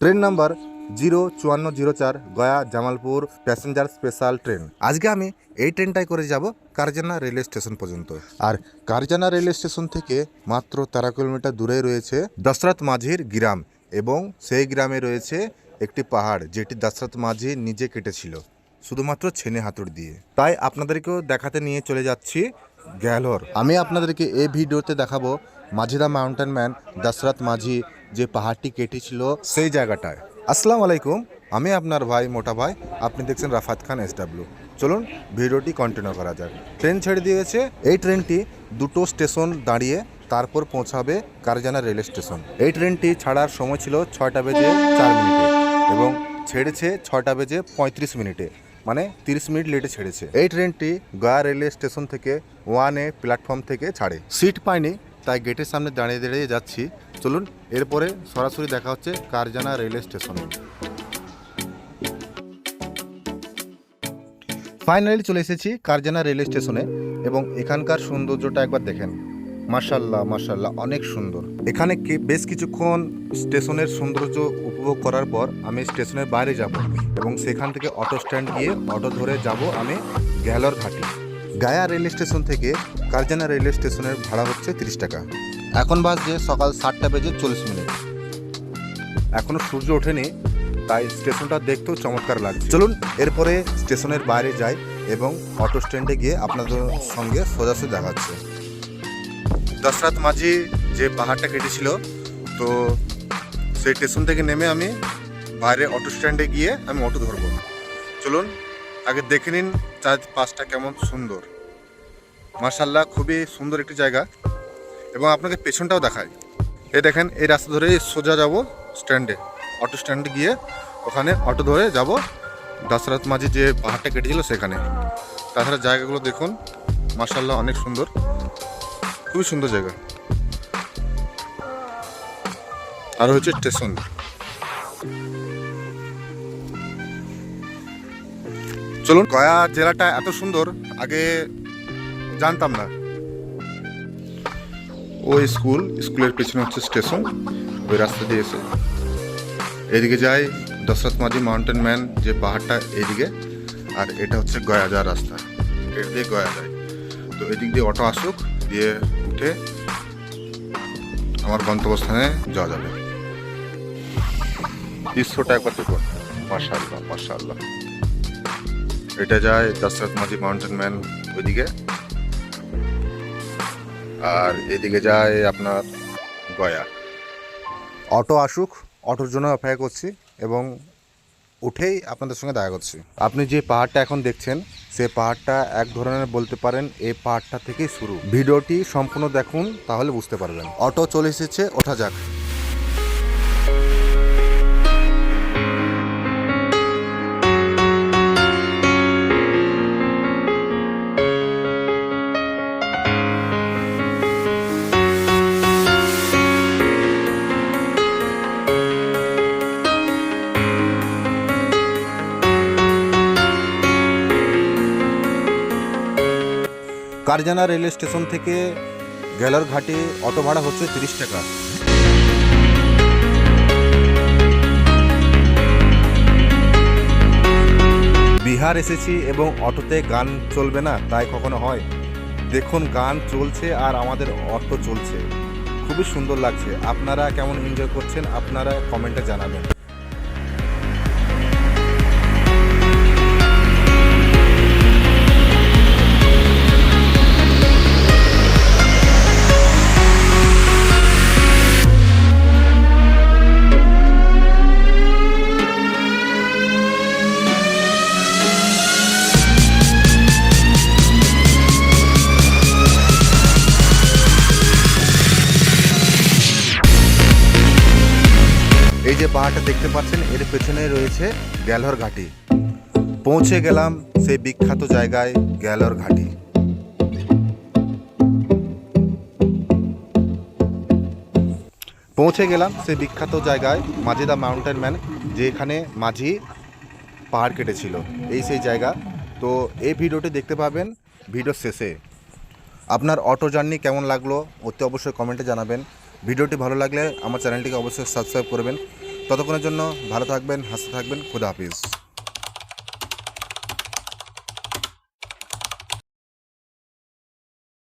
Train number zero চুয়ান্ন zero চার Gaya Jamalpur passenger special train আজকে আমি এই ট্রেনটাই করে যাব কারজানা রেলওয়ে স্টেশন পর্যন্ত। আর কারজানা রেলওয়ে স্টেশন থেকে মাত্র তেরো কিলোমিটার দূরে রয়েছে দশরথ মাঝির গ্রাম এবং সেই গ্রামে রয়েছে একটি পাহাড় যেটি দশরথ মাঝি নিজে কেটেছিল, শুধুমাত্র ছেনে হাতুড় দিয়ে। তাই আপনাদেরকেও দেখাতে নিয়ে চলে যাচ্ছি গ্যালোর আমি আপনাদেরকে এই ভিডিওতে দেখাবো মাঝিদা মাউন্টেন ম্যান দশরথ মাঝি যে পাহাড়টি কেটেছিল সেই জায়গাটায়। আসসালামু আলাইকুম, আমি আপনার ভাই মোটা ভাই, আপনি দেখছেন রাফাত খান এস ডাব্লিউ চলুন ভিডিওটি কন্টিনিউ করা যাক। ট্রেন ছেড়ে দিয়েছে, এই ট্রেনটি দুটো স্টেশন দাঁড়িয়ে তারপর পৌঁছাবে কারজানা রেল স্টেশন। এই ট্রেনটি ছাড়ার সময় ছিল ছয়টা বেজে চার মিনিটে এবং ছেড়েছে ছয়টা বেজে পঁয়ত্রিশ মিনিটে মানে তিরিশ মিনিট লেটে ছেড়েছে। এই ট্রেনটি গয়া রেলওয়ে স্টেশন থেকে ওয়ান প্ল্যাটফর্ম থেকে ছাড়ে। সিট পাইনি তাই গেটের সামনে দাঁড়িয়ে দাঁড়িয়ে যাচ্ছি। চলুন, এরপরে সরাসরি দেখা হচ্ছে কারজানা রেলওয়ে স্টেশনে। ফাইনালি চলে এসেছি কারজানা রেলওয়ে স্টেশনে এবং এখানকার সৌন্দর্যটা একবার দেখেন। মার্শাল্লাহ মার্শাল্লাহ অনেক সুন্দর। এখানে বেশ কিছুক্ষণ স্টেশনের সৌন্দর্য উপভোগ করার পর আমি স্টেশনের বাইরে যাব এবং সেখান থেকে অটো স্ট্যান্ড গিয়ে অটো ধরে যাব আমি গ্যালর ঘাটি। গায়া রেল স্টেশন থেকে কারজানা রেলওয়ে স্টেশনের ভাড়া হচ্ছে তিরিশ টাকা। এখন বাজছে সকাল সাতটা বেজে চল্লিশ মিনিট। এখনও সূর্য ওঠেনি, তাই স্টেশনটা দেখতেও চমৎকার লাগছে। চলুন, এরপরে স্টেশনের বাইরে যাই এবং অটো স্ট্যান্ডে গিয়ে আপনাদের সঙ্গে সোজাসুজি দেখাচ্ছে। দশরাত মাঝি যে পাহাড়টা কেটেছিল, তো সেই স্টেশন থেকে নেমে আমি বাইরে অটো স্ট্যান্ডে গিয়ে আমি অটো ধরবো। চলুন আগে দেখে নিন চারপাশটা কেমন সুন্দর। মার্শাল্লাহ খুবই সুন্দর একটি জায়গা। এবং আপনাকে পেছনটাও দেখায় এই দেখেন, এই রাস্তা ধরে সোজা যাব স্ট্যান্ডে। অটো স্ট্যান্ডে গিয়ে ওখানে অটো ধরে যাব দশরথ মাঝি যে পাহাড়টা কেটেছিল সেখানে। তাছাড়া জায়গাগুলো দেখুন মার্শাল্লাহ অনেক সুন্দর। খুবই সুন্দর জায়গা। আর হচ্ছে স্টেশন। চলুন, গয়া জেলাটা এত সুন্দর, আগে জানতাম না। ওই স্কুল, স্কুলের পেছনে হচ্ছে স্টেশন, ওই রাস্তা দিয়ে এসে। এদিকে যাই, দশরথ মাঝি মাউন্টেন ম্যান যে পাহাড়টা এইদিকে, আর এটা হচ্ছে গয়া যাওয়ার রাস্তা। এর দিয়ে গয়া যায়। তো এদিক দিয়ে অটো আসুক, দিয়ে উঠে আমার গন্তব্যস্থানে যাওয়া যাবে। দৃশ্যটা একবার দেখুন। মার্শাল্লাহ মার্শাল্লাহ এটা যায় দশরথ মাঝি মাউন্টেন ম্যান ওইদিকে। আর এদিকে যায় আপনার গয়া। অটো আসুক অটোর জন্য অপেক্ষা করছি এবং উঠেই আপনাদের সঙ্গে দেখা করছি। আপনি যে পাহাড়টা এখন দেখছেন সে পাহাড়টা এক ধরনের বলতে পারেন এই পাহাড়টা থেকেই শুরু। ভিডিওটি সম্পূর্ণ দেখুন তাহলে বুঝতে পারবেন। অটো চলে এসেছে ওঠা যাক। কারজানা রেলওয়ে স্টেশন থেকে গেলার ঘাটে অটো ভাড়া হচ্ছে তিরিশ টাকা। বিহার এসেছি এবং অটোতে গান চলবে না, তাই কখনো হয়। দেখুন, গান চলছে আর আমাদের অটো চলছে। খুবই সুন্দর লাগছে। আপনারা কেমন এনজয় করছেন, আপনারা কমেন্টে জানাবেন। পাহাড়টা দেখতে পাচ্ছেন, এর পেছনে রয়েছে গ্যালহর ঘাটি। পৌঁছে গেলাম সেই বিখ্যাত জায়গায় গ্যালহর ঘাটি। পৌঁছে গেলাম সেই বিখ্যাত জায়গায় মাঝিদা মাউন্টেন ম্যান, যেখানে মাঝি পাহাড় কেটেছিল। এই সেই জায়গা। তো এই ভিডিওটি দেখতে পাবেন ভিডিও শেষে। আপনার অটো জার্নি কেমন লাগল অতি অবশ্যই কমেন্টে জানাবেন। ভিডিওটি ভালো লাগলে আমার চ্যানেলটিকে অবশ্যই সাবস্ক্রাইব করবেন। ততক্ষণের জন্য ভালো থাকবেন হাসতে থাকবেন খুদা হাফিজ।